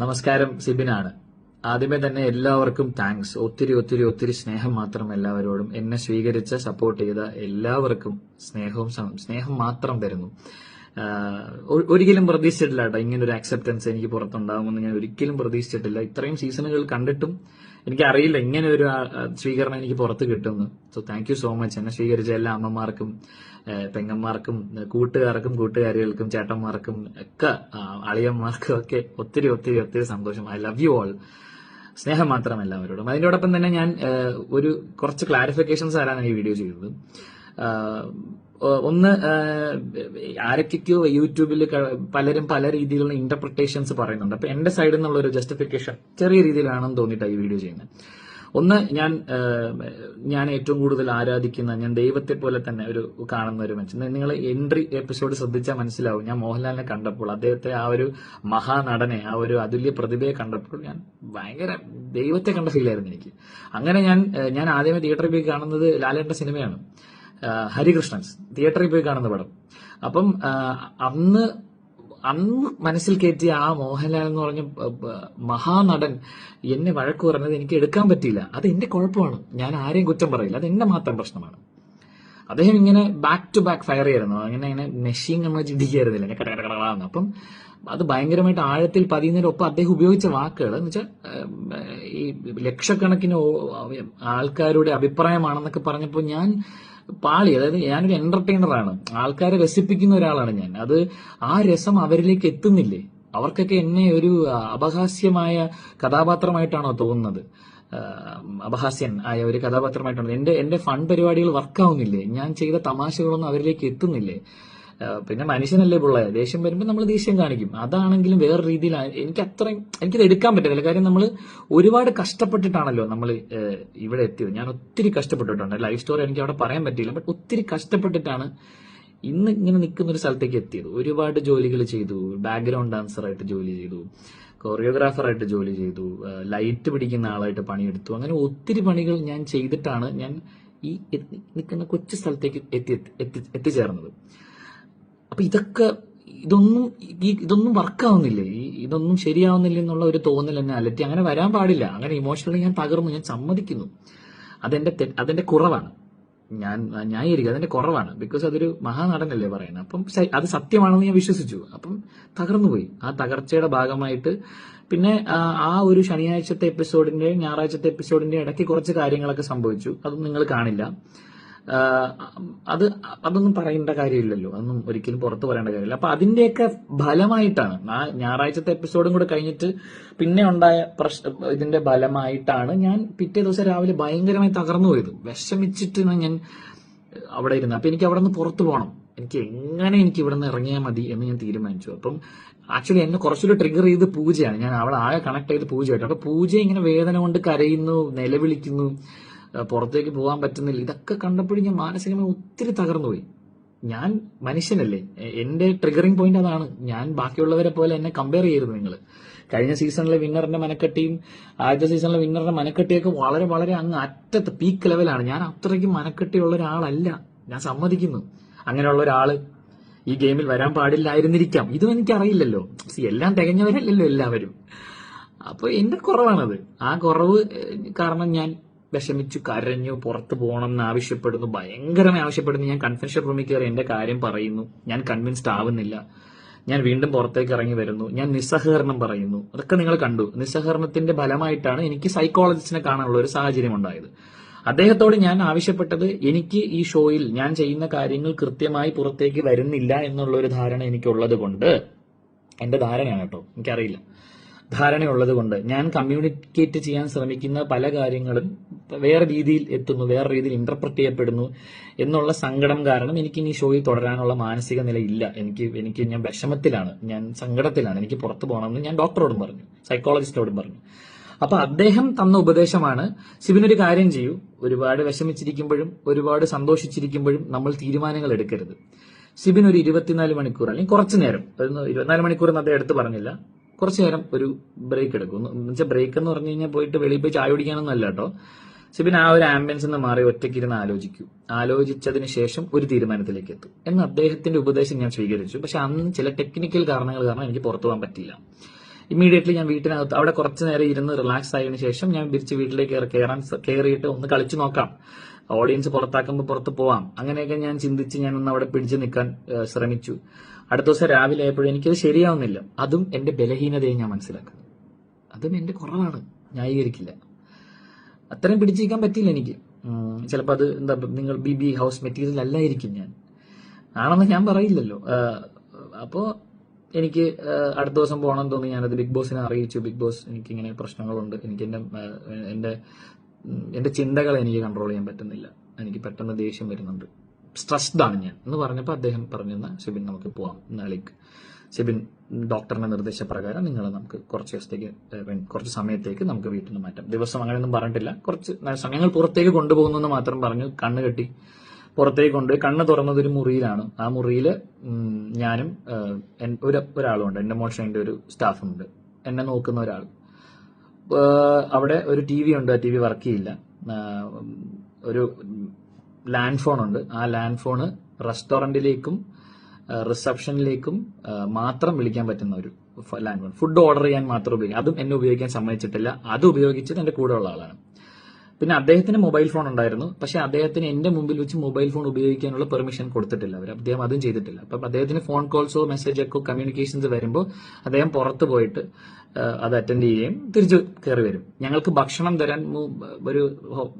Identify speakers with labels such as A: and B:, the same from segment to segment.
A: നമസ്കാരം സിബിനാണ്. ആദ്യമേ തന്നെ എല്ലാവർക്കും താങ്ക്സ്. ഒത്തിരി ഒത്തിരി ഒത്തിരി സ്നേഹം മാത്രം എല്ലാവരോടും എന്നെ സ്വീകരിച്ച സപ്പോർട്ട് ചെയ്ത എല്ലാവർക്കും സ്നേഹവും സ്നേഹം മാത്രം തരുന്നു. ഒരിക്കലും പ്രതീക്ഷിച്ചിട്ടില്ല കേട്ടോ ഇങ്ങനെ ഒരു ആക്സെപ്റ്റൻസ് എനിക്ക് പുറത്തുണ്ടാകുമെന്ന് ഞാൻ ഒരിക്കലും പ്രതീക്ഷിച്ചിട്ടില്ല. ഇത്രയും സീസണുകൾ കണ്ടിട്ടും എനിക്ക് അറിയില്ല ഇങ്ങനെ ഒരു സ്വീകരണം എനിക്ക് പുറത്ത് കിട്ടുന്നു. So thank you so much എന്നെ സ്വീകരിച്ച എല്ലാ അമ്മമാർക്കും പെങ്ങന്മാർക്കും കൂട്ടുകാർക്കും കൂട്ടുകാരികൾക്കും ചേട്ടന്മാർക്കും ഒക്കെ അളിയന്മാർക്കും ഒക്കെ ഒത്തിരി ഒത്തിരി ഒത്തിരി സന്തോഷം. ഐ ലവ് യു ഓൾ സ്നേഹം മാത്രം എല്ലാവരോടും. അതിനോടൊപ്പം തന്നെ ഞാൻ ഒരു കുറച്ച് ക്ലാരിഫിക്കേഷൻസ് തരാനാണ് ഈ വീഡിയോ ചെയ്തത് ഒന്ന് ആരൊക്കെയോ യൂട്യൂബിൽ പലരും പല രീതിയിലുള്ള ഇന്റർപ്രിട്ടേഷൻസ് പറയുന്നുണ്ട്. അപ്പൊ എന്റെ സൈഡിൽ നിന്നുള്ള ഒരു ജസ്റ്റിഫിക്കേഷൻ ചെറിയ രീതിയിലാണെന്ന് തോന്നിയിട്ടാണ് ഈ വീഡിയോ ചെയ്യുന്നത്. ഒന്ന് ഞാൻ ഞാൻ ഏറ്റവും കൂടുതൽ ആരാധിക്കുന്ന ഞാൻ ദൈവത്തെ പോലെ തന്നെ ഒരു കാണുന്ന ഒരു മനുഷ്യൻ. നിങ്ങൾ എൻട്രി എപ്പിസോഡ് ശ്രദ്ധിച്ചാൽ മനസ്സിലാവും. ഞാൻ മോഹൻലാലിനെ കണ്ടപ്പോൾ അദ്ദേഹത്തെ ആ ഒരു മഹാനടനെ ആ ഒരു അതുല്യ പ്രതിഭയെ കണ്ടപ്പോൾ ഞാൻ ഭയങ്കര ദൈവത്തെ കണ്ട ഫീലായിരുന്നു എനിക്ക്. അങ്ങനെ ഞാൻ ഞാൻ ആദ്യമേ തിയേറ്ററിൽ പോയി കാണുന്നത് ലാലേട്ട സിനിമയാണ് ഹരികൃഷ്ണൻസ് തിയേറ്ററിൽ പോയി കാണുന്ന പടം. അപ്പം അന്ന് അന്ന് മനസ്സിൽ കയറ്റിയ ആ മോഹൻലാൽ എന്ന് പറഞ്ഞ മഹാനടൻ എന്നെ വഴക്ക് പറഞ്ഞത് എനിക്ക് എടുക്കാൻ പറ്റിയില്ല. അത് എന്റെ കുഴപ്പമാണ്. ഞാൻ ആരെയും കുറ്റം പറയില്ല. അത് എന്റെ മാത്രം പ്രശ്നമാണ്. അദ്ദേഹം ഇങ്ങനെ ബാക്ക് ടു ബാക്ക് ഫയർ ചെയ്യായിരുന്നു. അങ്ങനെ ഇങ്ങനെ മെഷീൻ നമ്മൾ ചിന്തിക്കായിരുന്നില്ല. ഞാൻ കട കട കടകളാന്ന് അപ്പം അത് ഭയങ്കരമായിട്ട് ആഴത്തിൽ പതിയുന്നതിനൊപ്പം അദ്ദേഹം ഉപയോഗിച്ച വാക്കുകൾ എന്ന് വെച്ചാൽ ഈ ലക്ഷക്കണക്കിന് ആൾക്കാരുടെ അഭിപ്രായമാണെന്നൊക്കെ പറഞ്ഞപ്പോൾ ഞാൻ പാളി അതായത് ഞാനൊരു എന്റർടൈനർ ആണ്. ആൾക്കാരെ രസിപ്പിക്കുന്ന ഒരാളാണ് ഞാൻ. അത് ആ രസം അവരിലേക്ക് എത്തുന്നില്ലേ? അവർക്കൊക്കെ എന്നെ ഒരു അപഹാസ്യമായ കഥാപാത്രമായിട്ടാണോ തോന്നുന്നത്? അപഹാസ്യൻ ആയ ഒരു കഥാപാത്രമായിട്ടാണ് എന്റെ എന്റെ ഫൺ പരിപാടികൾ വർക്കാവുന്നില്ലേ ഞാൻ ചെയ്ത തമാശകളൊന്നും അവരിലേക്ക് എത്തുന്നില്ലേ? പിന്നെ മനുഷ്യനല്ലേ പിള്ളേ? ദേഷ്യം വരുമ്പോൾ നമ്മൾ ദേഷ്യം കാണിക്കും. അതാണെങ്കിലും വേറെ രീതിയിൽ എനിക്ക് അത്രയും എനിക്കത് എടുക്കാൻ പറ്റത്തില്ല. കാര്യം നമ്മൾ ഒരുപാട് കഷ്ടപ്പെട്ടിട്ടാണല്ലോ നമ്മൾ ഇവിടെ എത്തിയത്. ഞാൻ ഒത്തിരി കഷ്ടപ്പെട്ടിട്ടുണ്ട്. ലൈഫ് സ്റ്റോറി എനിക്ക് അവിടെ പറയാൻ പറ്റിയില്ല. ബട്ട് ഒത്തിരി കഷ്ടപ്പെട്ടിട്ടാണ് ഇന്ന് ഇങ്ങനെ നിൽക്കുന്ന ഒരു സ്ഥലത്തേക്ക് എത്തിയത്. ഒരുപാട് ജോലികൾ ചെയ്തു. ബാക്ക്ഗ്രൗണ്ട് ഡാൻസറായിട്ട് ജോലി ചെയ്തു. കൊറിയോഗ്രാഫറായിട്ട് ജോലി ചെയ്തു. ലൈറ്റ് പിടിക്കുന്ന ആളായിട്ട് പണിയെടുത്തു. അങ്ങനെ ഒത്തിരി പണികൾ ഞാൻ ചെയ്തിട്ടാണ് ഞാൻ ഈ നിൽക്കുന്ന കൊച്ചു സ്ഥലത്തേക്ക് എത്തി എത്തിച്ചേർന്നത്. അപ്പൊ ഇതൊക്കെ ഇതൊന്നും ഈ ഇതൊന്നും വർക്കാവുന്നില്ലേ? ഈ ഇതൊന്നും ശരിയാവുന്നില്ല എന്നുള്ള ഒരു തോന്നൽ എന്നെ അലറ്റി അങ്ങനെ വരാൻ പാടില്ല. അങ്ങനെ ഇമോഷണലി ഞാൻ തകർന്നു. ഞാൻ സമ്മതിക്കുന്നു. അതെന്റെ അതെന്റെ കുറവാണ്. ഞാൻ ന്യായീകരിക്കുക. അതിന്റെ കുറവാണ്. ബിക്കോസ് അതൊരു മഹാനടനല്ലേ പറയുന്നത്. അപ്പം അത് സത്യമാണെന്ന് ഞാൻ വിശ്വസിച്ചു. അപ്പം തകർന്നുപോയി. ആ തകർച്ചയുടെ ഭാഗമായിട്ട് പിന്നെ ആ, ഒരു ശനിയാഴ്ചത്തെ എപ്പിസോഡിന്റെ ഞായറാഴ്ചത്തെ എപ്പിസോഡിന്റെ ഇടയ്ക്ക് കുറച്ച് കാര്യങ്ങളൊക്കെ സംഭവിച്ചു. അതൊന്നും നിങ്ങൾ കാണില്ല. അത് അതൊന്നും പറയേണ്ട കാര്യമില്ലല്ലോ. അതൊന്നും ഒരിക്കലും പുറത്ത് പറയേണ്ട കാര്യമില്ല. അപ്പൊ അതിന്റെയൊക്കെ ഫലമായിട്ടാണ് ആ ഞായറാഴ്ചത്തെ എപ്പിസോഡും കൂടെ കഴിഞ്ഞിട്ട് പിന്നെ ഉണ്ടായ പ്രശ്ന ഇതിന്റെ ഫലമായിട്ടാണ് ഞാൻ പിറ്റേ ദിവസം രാവിലെ ഭയങ്കരമായി തകർന്നു പോയത്. വിഷമിച്ചിട്ട് ഞാൻ അവിടെ ഇരുന്ന്. അപ്പൊ എനിക്ക് അവിടെ നിന്ന് പുറത്തു പോകണം. എനിക്ക് എങ്ങനെ എനിക്ക് ഇവിടെ നിന്ന് ഇറങ്ങിയാൽ മതി എന്ന് ഞാൻ തീരുമാനിച്ചു. അപ്പം ആക്ച്വലി എന്നെ കുറച്ചുകൂടി ട്രിഗർ ചെയ്ത് പൂജയാണ്. ഞാൻ അവളെ ആകെ കണക്ട് ചെയ്ത് പൂജയായിട്ട്. അപ്പൊ പൂജ ഇങ്ങനെ വേദന കൊണ്ട് കരയുന്നു നിലവിളിക്കുന്നു. പുറത്തേക്ക് പോകാൻ പറ്റുന്നില്ല. ഇതൊക്കെ കണ്ടപ്പോഴും ഞാൻ മാനസികമായി ഒത്തിരി തകർന്നുപോയി. ഞാൻ മനുഷ്യനല്ലേ. എന്റെ ട്രിഗറിംഗ് പോയിന്റ് അതാണ്. ഞാൻ ബാക്കിയുള്ളവരെ പോലെ എന്നെ കമ്പയർ ചെയ്യരുത് നിങ്ങൾ. കഴിഞ്ഞ സീസണിലെ വിന്നറിന്റെ മനക്കെട്ടിയും ആദ്യത്തെ സീസണിലെ വിന്നറിന്റെ മനക്കെട്ടിയൊക്കെ വളരെ വളരെ അങ്ങ് അറ്റത്ത് പീക്ക് ലെവലാണ് ഞാൻ അത്രയ്ക്കും മനക്കെട്ടിയുള്ള ഒരാളല്ല. ഞാൻ സമ്മതിക്കുന്നു. അങ്ങനെയുള്ള ഒരാൾ ഈ ഗെയിമിൽ വരാൻ പാടില്ലായിരുന്നിരിക്കാം. ഇതും എനിക്കറിയില്ലല്ലോ. എല്ലാം തികഞ്ഞവരല്ലല്ലോ എല്ലാവരും. അപ്പോൾ എന്റെ കുറവാണത്. ആ കുറവ് കാരണം ഞാൻ വിഷമിച്ചു കരഞ്ഞു പുറത്തു പോകണം എന്ന് ആവശ്യപ്പെടുന്നു. ഭയങ്കരമായി ആവശ്യപ്പെടുന്നു. ഞാൻ കൺഫെൻഷൻ റൂമിൽ കയറി എന്റെ കാര്യം പറയുന്നു. ഞാൻ കൺവിൻസ്ഡ് ആവുന്നില്ല. ഞാൻ വീണ്ടും പുറത്തേക്ക് ഇറങ്ങി വരുന്നു. ഞാൻ നിസ്സഹകരണം പറയുന്നു. അതൊക്കെ നിങ്ങൾ കണ്ടു. നിസ്സഹകരണത്തിന്റെ ഫലമായിട്ടാണ് എനിക്ക് സൈക്കോളജിസ്റ്റിനെ കാണാനുള്ള ഒരു സാഹചര്യം ഉണ്ടായത്. അദ്ദേഹത്തോട് ഞാൻ ആവശ്യപ്പെട്ടത് എനിക്ക് ഈ ഷോയിൽ ഞാൻ ചെയ്യുന്ന കാര്യങ്ങൾ കൃത്യമായി പുറത്തേക്ക് വരുന്നില്ല എന്നുള്ള ഒരു ധാരണ എനിക്കുള്ളത് കൊണ്ട് എന്റെ ധാരണയാണ് കേട്ടോ. എനിക്കറിയില്ല. ധാരണയുള്ളത് കൊണ്ട് ഞാൻ കമ്മ്യൂണിക്കേറ്റ് ചെയ്യാൻ ശ്രമിക്കുന്ന പല കാര്യങ്ങളും വേറെ രീതിയിൽ എത്തുന്നു വേറെ രീതിയിൽ ഇന്റർപ്രറ്റ് ചെയ്യപ്പെടുന്നു എന്നുള്ള സങ്കടം കാരണം എനിക്ക് ഇനി ഷോയിൽ തുടരാനുള്ള മാനസിക നില ഇല്ല. എനിക്ക് എനിക്ക് ഞാൻ വിഷമത്തിലാണ്. ഞാൻ സങ്കടത്തിലാണ്. എനിക്ക് പുറത്തു പോകണമെന്ന് ഞാൻ ഡോക്ടറോടും പറഞ്ഞു സൈക്കോളജിസ്റ്റോടും പറഞ്ഞു. അപ്പൊ അദ്ദേഹം തന്ന ഉപദേശമാണ് ശിവനൊരു കാര്യം ചെയ്യൂ. ഒരുപാട് വിഷമിച്ചിരിക്കുമ്പോഴും ഒരുപാട് സന്തോഷിച്ചിരിക്കുമ്പോഴും നമ്മൾ തീരുമാനങ്ങൾ എടുക്കരുത്. സിബിൻ ഒരു ഇരുപത്തിനാല് മണിക്കൂർ അല്ലെങ്കിൽ കുറച്ചു നേരം ഇരുപത്തിനാല് മണിക്കൂർ എന്ന് അദ്ദേഹം എടുത്ത് പറഞ്ഞില്ല. കുറച്ചു നേരം ഒരു ബ്രേക്ക് എടുക്കും. എന്നുവെച്ചാൽ ബ്രേക്ക് എന്ന് പറഞ്ഞു കഴിഞ്ഞാൽ പോയിട്ട് വെളിയിൽ പോയി ചായ കുടിക്കാനൊന്നും അല്ല കേട്ടോ പിന്നെ ആ ഒരു ആംബിയൻസ് നിന്ന് മാറി ഒറ്റയ്ക്കിരുന്ന് ആലോചിക്കൂ. ആലോചിച്ചതിന് ശേഷം ഒരു തീരുമാനത്തിലേക്ക് എത്തും. എന്ന് അദ്ദേഹത്തിന്റെ ഉപദേശം ഞാൻ സ്വീകരിച്ചു. പക്ഷെ അന്ന് ചില ടെക്നിക്കൽ കാരണങ്ങൾ കാരണം എനിക്ക് പുറത്തു പോകാൻ പറ്റില്ല. ഇമ്മീഡിയറ്റ്ലി ഞാൻ വീട്ടിനകത്ത് അവിടെ കുറച്ച് നേരം ഇരുന്ന് റിലാക്സ് ആയതിന് ശേഷം ഞാൻ തിരിച്ച് വീട്ടിലേക്ക് കയറി- കയറാൻ സ- കയറിയിട്ട് ഒന്ന് കളിച്ചു നോക്കാം. ഓഡിയൻസ് പുറത്താക്കുമ്പോൾ പുറത്ത് പോവാം. അങ്ങനെയൊക്കെ ഞാൻ ചിന്തിച്ച് ഞാൻ ഒന്ന് അവിടെ പിടിച്ചു നിൽക്കാൻ ശ്രമിച്ചു. അടുത്ത ദിവസം രാവിലെ ആയപ്പോഴും എനിക്കത് ശരിയാവുന്നില്ല. അതും എന്റെ ബലഹീനതയെ ഞാൻ മനസ്സിലാക്കുന്നു. അതും എന്റെ കുറവാണ്. ന്യായീകരിക്കില്ല. അത്രയും പിടിച്ചിരിക്കാൻ പറ്റിയില്ല എനിക്ക്. ചിലപ്പോൾ അത് എന്താ നിങ്ങൾ ബി ബി ഹൗസ് മെറ്റീരിയൽ അല്ലായിരിക്കും ഞാൻ. ആണെന്ന് ഞാൻ പറയില്ലല്ലോ. അപ്പോൾ അപ്പോ എനിക്ക് അടുത്ത ദിവസം പോകണം തോന്നി ഞാനത് ബിഗ് ബോസിനെ അറിയിച്ചു. ബിഗ് ബോസ് എനിക്ക് ഇങ്ങനെ പ്രശ്നങ്ങളുണ്ട് എനിക്ക് എന്റെ എന്റെ എന്റെ ചിന്തകളെ എനിക്ക് കൺട്രോൾ ചെയ്യാൻ പറ്റുന്നില്ല. എനിക്ക് പെട്ടെന്ന് ദേഷ്യം വരുന്നുണ്ട്. സ്ട്രെസ്ഡ് ആണ് ഞാൻ എന്ന് പറഞ്ഞപ്പോൾ അദ്ദേഹം പറഞ്ഞു "എന്നാ ഷിബിൻ നമുക്ക് പോവാം നാളേക്ക് സെബിൻ ഡോക്ടറിന്റെ നിർദ്ദേശപ്രകാരം നിങ്ങൾ നമുക്ക് കുറച്ച് ദിവസത്തേക്ക് കുറച്ച് സമയത്തേക്ക് നമുക്ക് വീട്ടിൽ നിന്ന് മാറ്റാം. ദിവസം അങ്ങനെയൊന്നും പറഞ്ഞിട്ടില്ല. കുറച്ച് സമയങ്ങൾ പുറത്തേക്ക് കൊണ്ടുപോകുന്നെന്ന് മാത്രം പറഞ്ഞു കണ്ണ് കെട്ടി പുറത്തേക്ക് കൊണ്ടുപോയി. കണ്ണ് തുറന്നത് ഒരു മുറിയിലാണ്. ആ മുറിയിൽ ഞാനും ഒരു ഒരാളുണ്ട്. എന്റെ മോഷന്റെ ഒരു സ്റ്റാഫുണ്ട്. എന്നെ നോക്കുന്ന ഒരാൾ. അവിടെ ഒരു ടി വി ഉണ്ട്. ആ ടി വി വർക്ക് ചെയ്യില്ല. ഒരു ലാൻഡ് ഫോൺ ഉണ്ട്. ആ ലാൻഡ് ഫോണ് റെസ്റ്റോറന്റിലേക്കും റിസപ്ഷനിലേക്കും മാത്രം വിളിക്കാൻ പറ്റുന്ന ഒരു ലാൻഡ് ഫോൺ ഫുഡ് ഓർഡർ ചെയ്യാൻ മാത്രം ഉപയോഗിക്കാം അതും എന്നെ ഉപയോഗിക്കാൻ സമ്മതിച്ചിട്ടില്ല. അത് ഉപയോഗിച്ചത് എന്റെ കൂടെ ഉള്ള ആളാണ്. പിന്നെ അദ്ദേഹത്തിന് മൊബൈൽ ഫോൺ ഉണ്ടായിരുന്നു. പക്ഷെ അദ്ദേഹത്തിന് എന്റെ മുമ്പിൽ വെച്ച് മൊബൈൽ ഫോൺ ഉപയോഗിക്കാനുള്ള പെർമിഷൻ കൊടുത്തിട്ടില്ല അവർ അദ്ദേഹം അതും ചെയ്തിട്ടില്ല. അപ്പം അദ്ദേഹത്തിന് ഫോൺ കോൾസോ മെസ്സേജൊക്കെ കമ്മ്യൂണിക്കേഷൻസ് വരുമ്പോൾ അദ്ദേഹം പുറത്ത് പോയിട്ട് അത് അറ്റൻഡ് ചെയ്യുകയും തിരിച്ചു കയറി വരും. ഞങ്ങൾക്ക് ഭക്ഷണം തരാൻ ഒരു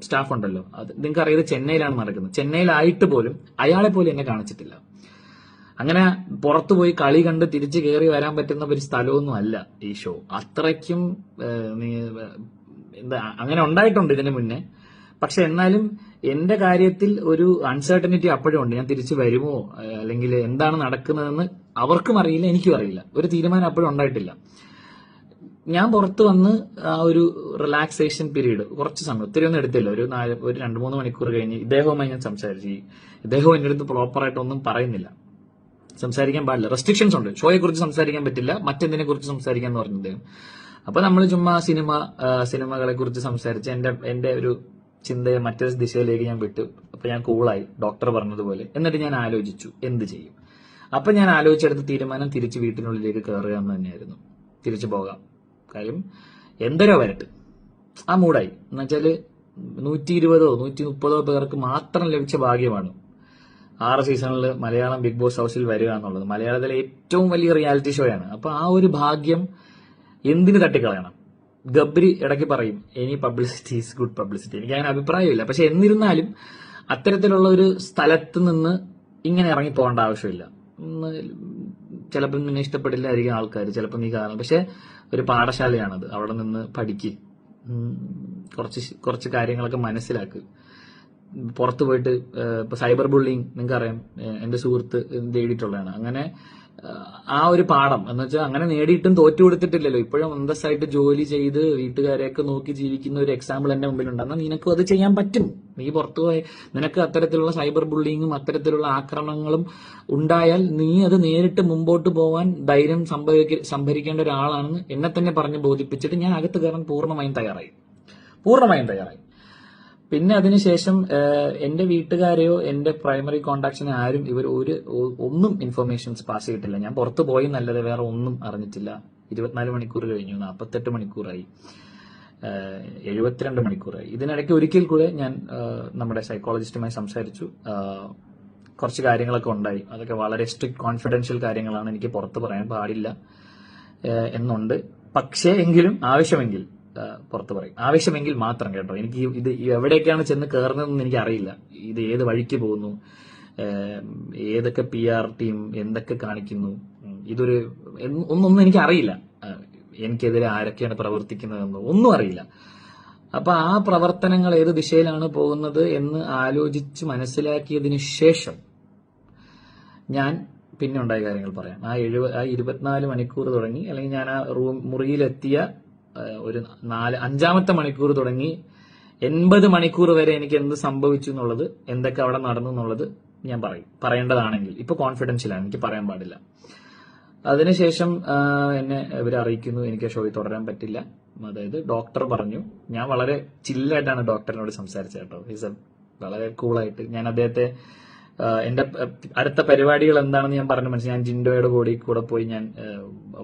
A: സ്റ്റാഫ് ഉണ്ടല്ലോ. അത് നിങ്ങൾക്ക് അറിയാതെ ചെന്നൈയിലാണ് നടക്കുന്നത്. ചെന്നൈയിലായിട്ട് പോലും അയാളെ പോലും എന്നെ കാണിച്ചിട്ടില്ല. അങ്ങനെ പുറത്തു പോയി കളി കണ്ട് തിരിച്ചു കയറി വരാൻ പറ്റുന്ന ഒരു സ്ഥലമൊന്നും അല്ല ഈ ഷോ അത്രയ്ക്കും എന്താ അങ്ങനെ ഉണ്ടായിട്ടുണ്ട് ഇതിന് മുന്നേ. പക്ഷെ എന്നാലും എന്റെ കാര്യത്തിൽ ഒരു അൺസർട്ടനിറ്റി അപ്പോഴും ഉണ്ട്. ഞാൻ തിരിച്ചു വരുമോ? അല്ലെങ്കിൽ എന്താണ് നടക്കുന്നതെന്ന് അവർക്കും അറിയില്ല എനിക്കും അറിയില്ല. ഒരു തീരുമാനം അപ്പോഴും ഉണ്ടായിട്ടില്ല. ഞാൻ പുറത്ത് വന്ന് ആ ഒരു റിലാക്സേഷൻ പീരീഡ് കുറച്ച് സമയം ഒത്തിരി ഒന്നും എടുത്തില്ല. ഒരു നാല് ഒരു രണ്ട് മൂന്ന് മണിക്കൂർ കഴിഞ്ഞ് ഇദ്ദേഹവുമായി ഞാൻ സംസാരിച്ചു ഇദ്ദേഹവും എന്റെ അടുത്ത് പ്രോപ്പറായിട്ടൊന്നും പറയുന്നില്ല. സംസാരിക്കാൻ പാടില്ല. റെസ്ട്രിക്ഷൻസ് ഉണ്ട്. ഷോയെ കുറിച്ച് സംസാരിക്കാൻ പറ്റില്ല. മറ്റെന്തിനെ കുറിച്ച് സംസാരിക്കാൻ എന്ന് പറഞ്ഞത് അപ്പൊ നമ്മൾ ചുമ്മാ സിനിമ സിനിമകളെ കുറിച്ച് സംസാരിച്ച് എന്റെ എന്റെ ഒരു ചിന്തയെ മറ്റൊരു ദിശയിലേക്ക് ഞാൻ വിട്ടു. അപ്പൊ ഞാൻ കൂളായി ഡോക്ടർ പറഞ്ഞതുപോലെ. എന്നിട്ട് ഞാൻ ആലോചിച്ചു എന്ത് ചെയ്യും? അപ്പൊ ഞാൻ ആലോചിച്ചെടുത്ത തീരുമാനം തിരിച്ച് വീട്ടിനുള്ളിലേക്ക് കയറുക എന്ന് തന്നെയായിരുന്നു. തിരിച്ചു പോകാം. കാര്യം എന്തരോ വരട്ടെ. ആ മൂടായി എന്നുവെച്ചാൽ നൂറ്റി ഇരുപതോ നൂറ്റി മുപ്പതോ പേർക്ക് മാത്രം ലഭിച്ച ഭാഗ്യമാണ് ആറ് സീസണിൽ മലയാളം ബിഗ് ബോസ് ഹൗസിൽ വരിക എന്നുള്ളത്. മലയാളത്തിലെ ഏറ്റവും വലിയ റിയാലിറ്റി ഷോയാണ് അപ്പോൾ ആ ഒരു ഭാഗ്യം എന്തിന് തട്ടിക്കളയണം? ഗബ്രി ഇടയ്ക്ക് പറയും any publicity is good publicity എനിക്ക് അങ്ങനെ അഭിപ്രായമില്ല. പക്ഷെ എന്നിരുന്നാലും അത്തരത്തിലുള്ള ഒരു സ്ഥലത്ത് നിന്ന് ഇങ്ങനെ ഇറങ്ങി പോകേണ്ട ആവശ്യമില്ല ചിലപ്പോൾ നിന്നെ ഇഷ്ടപ്പെടില്ലായിരിക്കും ആൾക്കാർ ചിലപ്പം നീ കാരണം. പക്ഷെ ഒരു പാഠശാലയാണത്. അവിടെ നിന്ന് പഠിക്ക്. കുറച്ച് കുറച്ച് കാര്യങ്ങളൊക്കെ മനസ്സിലാക്ക്. പുറത്ത് പോയിട്ട് ഇപ്പൊ സൈബർ ബുള്ളിങ് നിങ്ങൾക്ക് അറിയാം എന്റെ സുഹൃത്ത് നേടിയിട്ടുള്ളതാണ് അങ്ങനെ ആ ഒരു പാഠം. എന്ന് വെച്ചാൽ അങ്ങനെ നേടിയിട്ടും തോറ്റു കൊടുത്തിട്ടില്ലല്ലോ. ഇപ്പോഴും അന്തസ്സായിട്ട് ജോലി ചെയ്ത് വീട്ടുകാരെയൊക്കെ നോക്കി ജീവിക്കുന്ന ഒരു എക്സാമ്പിൾ എന്റെ മുമ്പിലുണ്ട്. എന്നാൽ നിനക്കും അത് ചെയ്യാൻ പറ്റും. നീ പുറത്തു പോയി നിനക്ക് അത്തരത്തിലുള്ള സൈബർ ബുള്ളിങ്ങും അത്തരത്തിലുള്ള ആക്രമണങ്ങളും ഉണ്ടായാൽ നീ അത് നേരിട്ട് മുമ്പോട്ട് പോവാൻ ധൈര്യം സംഭവിക്ക സംഭരിക്കേണ്ട ഒരാളാണെന്ന് എന്നെ തന്നെ പറഞ്ഞ് ബോധിപ്പിച്ചിട്ട് ഞാൻ അകത്ത് കയറാൻ പൂർണമായും തയ്യാറായി. പൂർണമായും തയ്യാറായി. പിന്നെ അതിനുശേഷം എന്റെ വീട്ടുകാരെയോ എന്റെ പ്രൈമറി കോണ്ടാക്ട്സിനെ ആരും ഇവർ ഒരു ഒന്നും ഇൻഫർമേഷൻസ് പാസ് ചെയ്തിട്ടില്ല. ഞാൻ പുറത്തു പോയി നല്ലത് വേറെ ഒന്നും അറിഞ്ഞിട്ടില്ല. ഇരുപത്തിനാല് മണിക്കൂർ കഴിഞ്ഞു നാൽപ്പത്തെട്ട് മണിക്കൂറായി. എഴുപത്തിരണ്ട് മണിക്കൂറായി. ഇതിനിടയ്ക്ക് ഒരിക്കൽ കൂടെ ഞാൻ നമ്മുടെ സൈക്കോളജിസ്റ്റുമായി സംസാരിച്ചു. കുറച്ച് കാര്യങ്ങളൊക്കെ ഉണ്ടായി. അതൊക്കെ വളരെ സ്ട്രിക്ട് കോൺഫിഡൻഷ്യൽ കാര്യങ്ങളാണ്. എനിക്ക് പുറത്ത് പറയാൻ പാടില്ല എന്നുണ്ട്. പക്ഷേ എങ്കിലും ആവശ്യമെങ്കിൽ പുറത്ത് പറയും. ആവശ്യമെങ്കിൽ മാത്രം കേട്ടോ. എനിക്ക് ഇത് എവിടെയൊക്കെയാണ് ചെന്ന് കയറുന്നതെന്ന് എനിക്ക് അറിയില്ല ഇത് ഏത് വഴിക്ക് പോകുന്നു? ഏതൊക്കെ പി ആർ ടീം എന്തൊക്കെ കാണിക്കുന്നു? ഇതൊരു ഒന്നൊന്നും എനിക്ക് അറിയില്ല എനിക്കെതിരെ ആരൊക്കെയാണ് പ്രവർത്തിക്കുന്നതെന്ന് ഒന്നും അറിയില്ല. അപ്പൊ ആ പ്രവർത്തനങ്ങൾ ഏത് ദിശയിലാണ് പോകുന്നത് എന്ന് ആലോചിച്ച് മനസ്സിലാക്കിയതിനു ശേഷം ഞാൻ പിന്നെ ഉണ്ടായ കാര്യങ്ങൾ പറയാം. ആ എഴുപ ആ ഇരുപത്തിനാല് മണിക്കൂർ തുടങ്ങി അല്ലെങ്കിൽ ഞാൻ ആ റൂം മുറിയിലെത്തിയ ഒരു നാല് അഞ്ചാമത്തെ മണിക്കൂർ തുടങ്ങി എൺപത് മണിക്കൂർ വരെ എനിക്ക് എന്ത് സംഭവിച്ചു എന്നുള്ളത് എന്തൊക്കെ അവിടെ നടന്നു എന്നുള്ളത് ഞാൻ പറയും. പറയേണ്ടതാണെങ്കിൽ. ഇപ്പൊ കോൺഫിഡൻഷ്യലാണ് എനിക്ക് പറയാൻ പാടില്ല. അതിനുശേഷം എന്നെ ഇവർ അറിയിക്കുന്നു എനിക്ക് ഷോയിൽ തുടരാൻ പറ്റില്ല. അതായത് ഡോക്ടർ പറഞ്ഞു ഞാൻ വളരെ ചില്ലായിട്ടാണ് ഡോക്ടറിനോട് സംസാരിച്ചത് കേട്ടോ. എ വളരെ കൂളായിട്ട് ഞാൻ അദ്ദേഹത്തെ എന്റെ അടുത്ത പരിപാടികൾ എന്താണെന്ന് ഞാൻ പറഞ്ഞു. മനസ്സിലായി? ഞാൻ ജിൻഡോയുടെ കൂടി കൂടെ പോയി ഞാൻ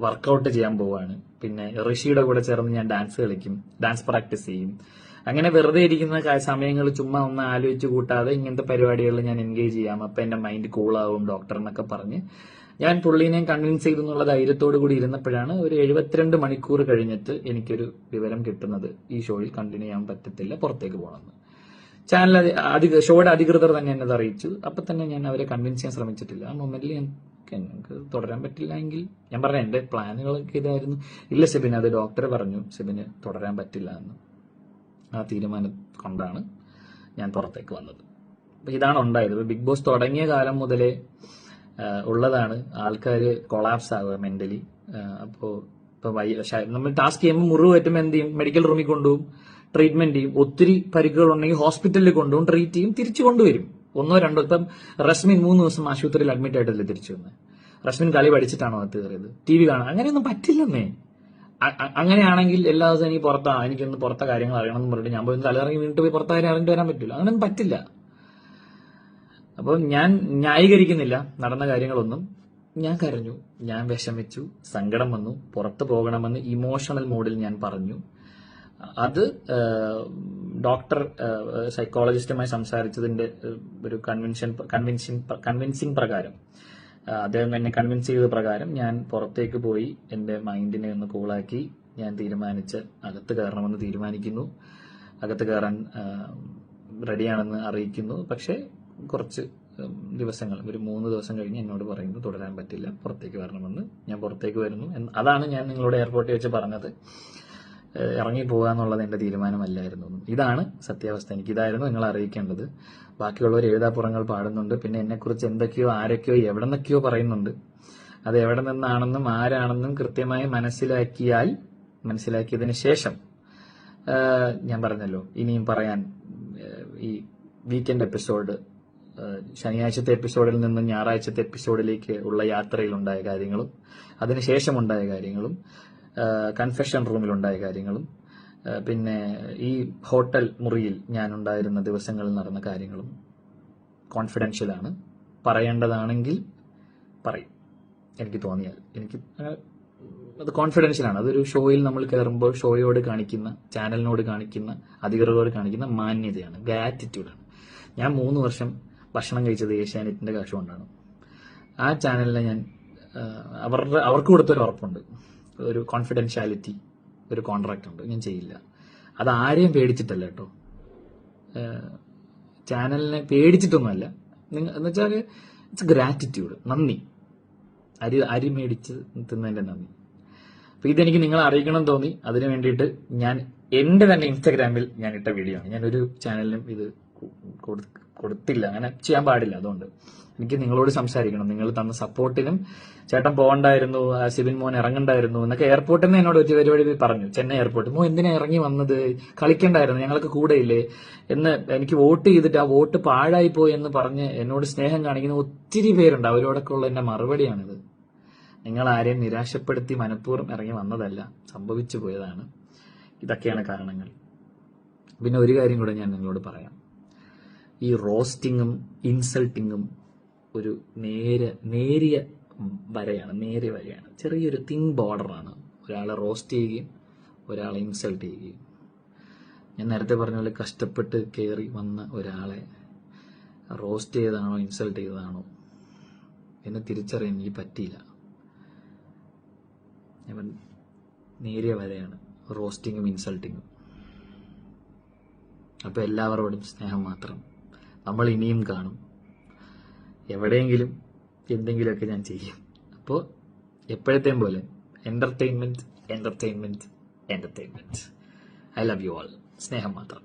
A: വർക്കൗട്ട് ചെയ്യാൻ പോവാണ്. പിന്നെ ഋഷിയുടെ കൂടെ ചേർന്ന് ഞാൻ ഡാൻസ് കളിക്കും. ഡാൻസ് പ്രാക്ടീസ് ചെയ്യും. അങ്ങനെ വെറുതെ ഇരിക്കുന്ന സമയങ്ങൾ ചുമ്മാ ഒന്ന് ആലോചിച്ച് കൂട്ടാതെ ഇങ്ങനത്തെ പരിപാടികളിൽ ഞാൻ എൻഗേജ് ചെയ്യാം. അപ്പൊ എന്റെ മൈൻഡ് കൂളാവും ഡോക്ടർ എന്നൊക്കെ പറഞ്ഞ്. ഞാൻ പുള്ളീനെ കൺവിൻസ് ചെയ്തു എന്നുള്ള ധൈര്യത്തോടു കൂടി ഇരുന്നപ്പോഴാണ് ഒരു എഴുപത്തിരണ്ട് മണിക്കൂർ കഴിഞ്ഞിട്ട് എനിക്കൊരു വിവരം കിട്ടുന്നത്. ഈ ഷോയിൽ കണ്ടിന്യൂ ചെയ്യാൻ പറ്റത്തില്ല പുറത്തേക്ക് പോകണമെന്ന്. ചാനൽ അധിക ഷോയുടെ അധികൃതർ തന്നെ എന്നത് അറിയിച്ചു. അപ്പൊ തന്നെ ഞാൻ അവരെ കൺവിൻസ് ചെയ്യാൻ ശ്രമിച്ചിട്ടില്ല. ആ മൊമെന്റിൽ ഞങ്ങൾക്ക് തുടരാൻ പറ്റില്ല എങ്കിൽ ഞാൻ പറഞ്ഞ എന്റെ പ്ലാനുകളൊക്കെ ഇതായിരുന്നു. ഇല്ല സെബിന് അത് ഡോക്ടർ പറഞ്ഞു സെബിന് തുടരാൻ പറ്റില്ല എന്ന്. ആ തീരുമാനം കൊണ്ടാണ് ഞാൻ പുറത്തേക്ക് വന്നത്. ഇതാണ് ഉണ്ടായത്. ബിഗ് ബോസ് തുടങ്ങിയ കാലം മുതലേ ഉള്ളതാണ് ആൾക്കാർ കൊളാപ്സ് ആവുക മെന്റലി അപ്പോൾ ഇപ്പൊ നമ്മൾ ടാസ്ക് ചെയ്യുമ്പോൾ മുറിവ് പറ്റുമ്പോൾ എന്ത് ചെയ്യും? മെഡിക്കൽ റൂമിൽ കൊണ്ടുപോകും ട്രീറ്റ്മെന്റ് ചെയ്യും. ഒത്തിരി പരിക്കുകൾ ഉണ്ടെങ്കിൽ ഹോസ്പിറ്റലിൽ കൊണ്ടുപോകും ട്രീറ്റ് ചെയ്യും തിരിച്ചു കൊണ്ടുവരും. ഒന്നോ രണ്ടോ ഇപ്പം റസ്മിൻ മൂന്ന് ദിവസം ആശുപത്രിയിൽ അഡ്മിറ്റ് ആയിട്ടല്ലേ തിരിച്ചു വന്നത് റസ്മിൻ കളി പഠിച്ചിട്ടാണോ അത് കയറിയത്? ടി വി കാണാൻ. അങ്ങനെയൊന്നും പറ്റില്ലെന്നേ. അങ്ങനെയാണെങ്കിൽ എല്ലാ ദിവസവും എനിക്ക് പുറത്താ എനിക്കൊന്ന് പുറത്തെ കാര്യങ്ങൾ അറിയണം എന്ന് പറഞ്ഞിട്ട് ഞാൻ പോയി ഒന്ന് വീണ്ടും പോയി പുറത്തെ കാര്യം അറിഞ്ഞിട്ട് വരാൻ പറ്റില്ല. അങ്ങനെയൊന്നും പറ്റില്ല. അപ്പം ഞാൻ ന്യായീകരിക്കുന്നില്ല നടന്ന കാര്യങ്ങളൊന്നും. ഞാൻ കരഞ്ഞു. ഞാൻ വിഷമിച്ചു. സങ്കടം വന്നു. പുറത്തു പോകണമെന്ന് ഇമോഷണൽ മോഡിൽ ഞാൻ പറഞ്ഞു. അത് ഡോക്ടർ സൈക്കോളജിസ്റ്റുമായി സംസാരിച്ചതിന്റെ ഒരു കൺവിൻഷൻ കൺവിൻസിങ് കൺവിൻസിങ് പ്രകാരം അദ്ദേഹം എന്നെ കൺവിൻസ് ചെയ്ത പ്രകാരം ഞാൻ പുറത്തേക്ക് പോയി എന്റെ മൈൻഡിനെ ഒന്ന് കൂളാക്കി ഞാൻ തീരുമാനിച്ച് അകത്ത് കയറണമെന്ന് തീരുമാനിക്കുന്നു. അകത്ത് കയറാൻ റെഡിയാണെന്ന് അറിയിക്കുന്നു. പക്ഷേ കുറച്ച് ദിവസങ്ങൾ ഒരു മൂന്ന് ദിവസം കഴിഞ്ഞ് എന്നോട് പറയുന്നു തുടരാൻ പറ്റില്ല പുറത്തേക്ക് വരണമെന്ന്. ഞാൻ പുറത്തേക്ക് വരുന്നു അതാണ് ഞാൻ നിങ്ങളോട് എയർപോർട്ടിൽ വെച്ച് പറഞ്ഞത്. ഇറങ്ങി പോകുക എന്നുള്ളത് എന്റെ തീരുമാനമല്ലായിരുന്നു. ഇതാണ് സത്യാവസ്ഥ. എനിക്ക് ഇതായിരുന്നു നിങ്ങൾ അറിയിക്കേണ്ടത്. ബാക്കിയുള്ളവർ എഴുതാപ്പുറങ്ങൾ പാടുന്നുണ്ട്. പിന്നെ എന്നെക്കുറിച്ച് എന്തൊക്കെയോ ആരൊക്കെയോ എവിടെ നിന്നൊക്കെയോ പറയുന്നുണ്ട്. അത് എവിടെ നിന്നാണെന്നും ആരാണെന്നും കൃത്യമായി മനസ്സിലാക്കിയാൽ മനസ്സിലാക്കിയതിന് ശേഷം ഞാൻ പറഞ്ഞല്ലോ ഇനിയും പറയാൻ ഈ വീക്കെൻഡ് എപ്പിസോഡ് ശനിയാഴ്ചത്തെ എപ്പിസോഡിൽ നിന്ന് ഞായറാഴ്ചത്തെ എപ്പിസോഡിലേക്ക് ഉള്ള യാത്രയിലുണ്ടായ കാര്യങ്ങളും അതിനുശേഷം ഉണ്ടായ കാര്യങ്ങളും കൺഫെഷൻ റൂമിലുണ്ടായ കാര്യങ്ങളും പിന്നെ ഈ ഹോട്ടൽ മുറിയിൽ ഞാൻ ഉണ്ടായിരുന്ന ദിവസങ്ങളിൽ നടന്ന കാര്യങ്ങളും കോൺഫിഡൻഷ്യൽ ആണ് പറയേണ്ടതാണെങ്കിൽ പറയും. എനിക്ക് തോന്നിയാൽ എനിക്ക് അത് കോൺഫിഡൻഷ്യൽ ആണ് അതൊരു ഷോയിൽ നമ്മൾ കയറുമ്പോൾ ഷോയോട് കാണിക്കുന്ന ചാനലിനോട് കാണിക്കുന്ന അധികൃതരോട് കാണിക്കുന്ന മാന്യതയാണ് ഗ്രാറ്റിറ്റ്യൂഡാണ് ഞാൻ മൂന്ന് വർഷം ഭക്ഷണം കഴിച്ചത് ഏഷ്യാനെറ്റിന്റെ കാശ് കൊണ്ടാണ് ആ ചാനലിനെ ഞാൻ അവരുടെ അവർക്ക് കൊടുത്തൊരു ഉറപ്പുണ്ട്. ഒരു കോൺഫിഡൻഷ്യാലിറ്റി ഒരു കോൺട്രാക്ട് ഉണ്ട്. ഞാൻ ചെയ്യില്ല. അത് ആരെയും പേടിച്ചിട്ടല്ല കേട്ടോ. ചാനലിനെ പേടിച്ചിട്ടൊന്നുമല്ല. നിങ്ങൾ എന്ന് വെച്ചാൽ ഇറ്റ്സ് ഗ്രാറ്റിറ്റ്യൂഡ് നന്ദി. അരി അരി മേടിച്ച് തിന്നതിന്റെ നന്ദി. അപ്പൊ ഇതെനിക്ക് നിങ്ങളെ അറിയിക്കണം തോന്നി. അതിനു വേണ്ടിയിട്ട് ഞാൻ എന്റെ തന്നെ ഇൻസ്റ്റാഗ്രാമിൽ ഞാൻ ഇട്ട വീഡിയോ ആണ്. ഞാനൊരു ചാനലിനും ഇത് കൊ- കൊടു- കൊടുത്തില്ല. അങ്ങനെ ചെയ്യാൻ പാടില്ല അതുകൊണ്ട്. എനിക്ക് നിങ്ങളോട് സംസാരിക്കണം. നിങ്ങൾ തന്ന സപ്പോർട്ടിനും ചേട്ടൻ പോകണ്ടായിരുന്നു സിബിൻ മോൻ ഇറങ്ങണ്ടായിരുന്നു എന്നൊക്കെ എയർപോർട്ടിൽ നിന്ന് എന്നോട് ഒരു പരിപാടി പറഞ്ഞു. ചെന്നൈ എയർപോർട്ട്. മോ എന്തിനാ ഇറങ്ങി വന്നത്? കളിക്കണ്ടായിരുന്നു. ഞങ്ങൾക്ക് കൂടെയില്ലേ? എന്ന് എനിക്ക് വോട്ട് ചെയ്തിട്ട് ആ വോട്ട് പാഴായി പോയി എന്ന് പറഞ്ഞ് എന്നോട് സ്നേഹം കാണിക്കുന്ന ഒത്തിരി പേരുണ്ട്. അവരോടൊക്കെ ഉള്ള എന്റെ മറുപടിയാണിത്. നിങ്ങൾ ആരെയും നിരാശപ്പെടുത്തി മനഃപൂർവം ഇറങ്ങി വന്നതല്ല സംഭവിച്ചു പോയതാണ്. ഇതൊക്കെയാണ് കാരണങ്ങൾ. പിന്നെ ഒരു കാര്യം കൂടെ ഞാൻ നിങ്ങളോട് പറയാം. ഈ റോസ്റ്റിങ്ങും ഇൻസൾട്ടിങ്ങും ഒരു നേരെ നേരിയ വരയാണ് നേരിയ വരയാണ്. ചെറിയൊരു തിൻ ബോർഡറാണ് ഒരാളെ റോസ്റ്റ് ചെയ്യുകയും ഒരാളെ ഇൻസൾട്ട് ചെയ്യുകയും. ഞാൻ നേരത്തെ പറഞ്ഞ പോലെ കഷ്ടപ്പെട്ട് കയറി വന്ന ഒരാളെ റോസ്റ്റ് ചെയ്തതാണോ ഇൻസൾട്ട് ചെയ്തതാണോ എന്നെ തിരിച്ചറിയാൻ എനിക്ക് പറ്റിയില്ല. ഞാൻ നേരിയ വരെയാണ് റോസ്റ്റിങ്ങും ഇൻസൾട്ടിങ്ങും അപ്പോൾ എല്ലാവരോടും സ്നേഹം മാത്രം. നമ്മൾ ഇനിയും കാണും. എവിടെയെങ്കിലും എന്തെങ്കിലുമൊക്കെ ഞാൻ ചെയ്യും. അപ്പോൾ എപ്പോഴത്തെയും പോലെ entertainment entertainment entertainment I love you all സ്നേഹം മാത്രം.